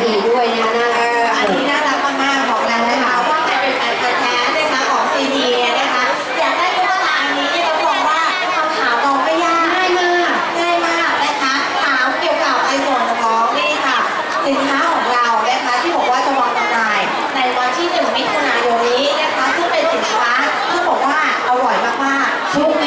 เชฟจากซีทีด้วยนะคะน่าเอรักออันนี้น่ารักมากๆบอกแล้วนะคะว่าใครเป็นแฟนพันธุ์แท้นะคะของ CD เนี่ยนะคะ อยากได้ตุ๊กตาอันนี้เนี่ยรับองว่าคำถามเราไม่ยากง่ายมากง่ายมากนะคะถามเกี่ยวกับในส่วนของนี่ค่ะสินค้าของเรานะคะที่บอกว่าจะวางจำหน่ายในวันที่ 1 มิถุนายนนี้นะคะซึ่งเป็นสินค้าที่บอกว่าอร่อยมากๆทุก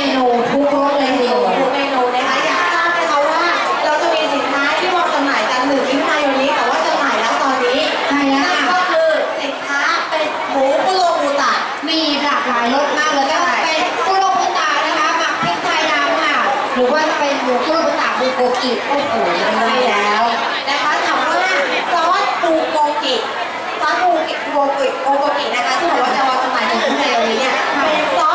ลากหลายรสมากเลยก็เป็นกุโรบุตานะคะหมักพริกไทยดำค่ะ หรือว่าจะเป็นหมูกุโรบุตาบูโกกิโอ้โหใช่แล้วนะคะถามว่าซอสปูโกกิซอสปูโกกิโกโกกินะคะที่บอกว่าจะวางจำหน่ายในมิถุนายนนี้เนี่ยเป็นซอ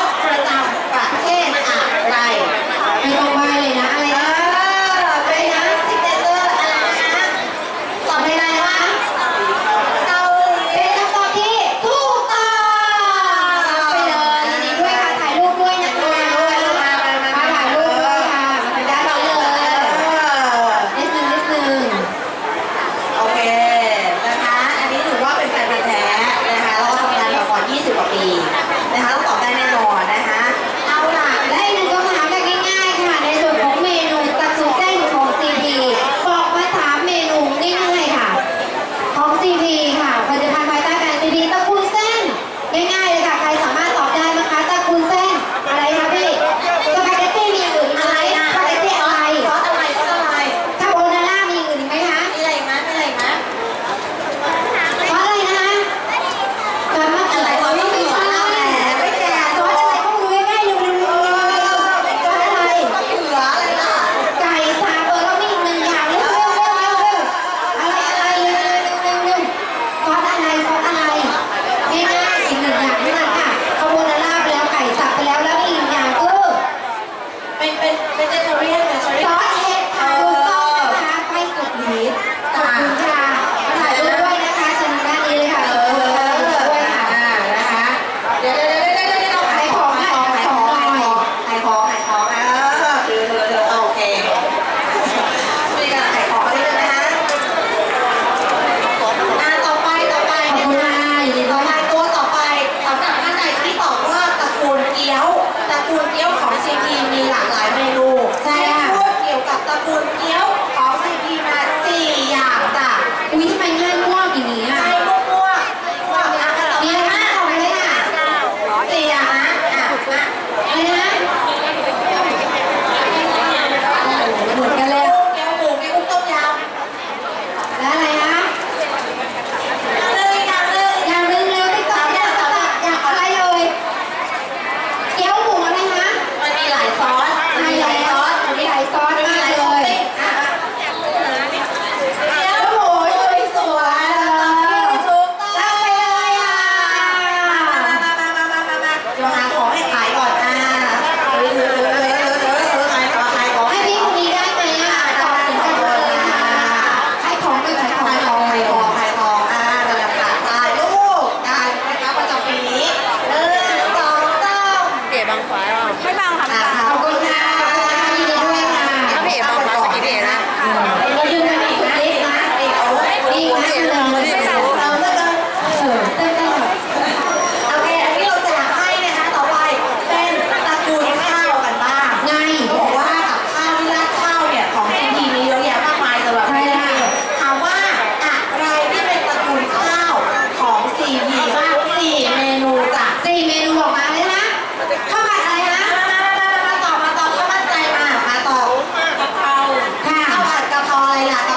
la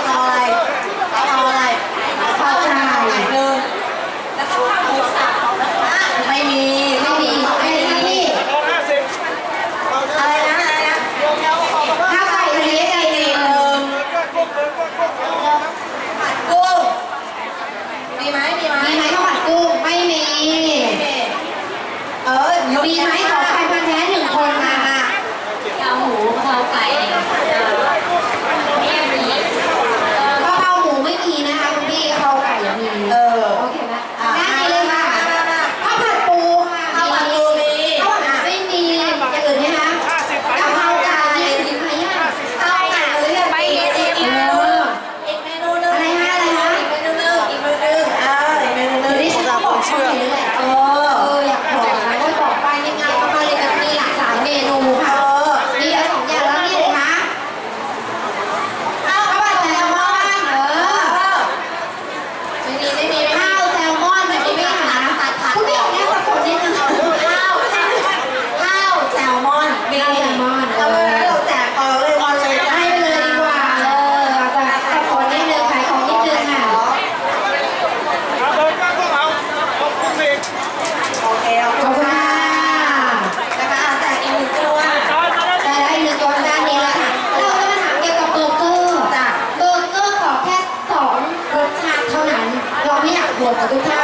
ท่านั้น เราไม่อยากบวกกับทุกท่านต้อง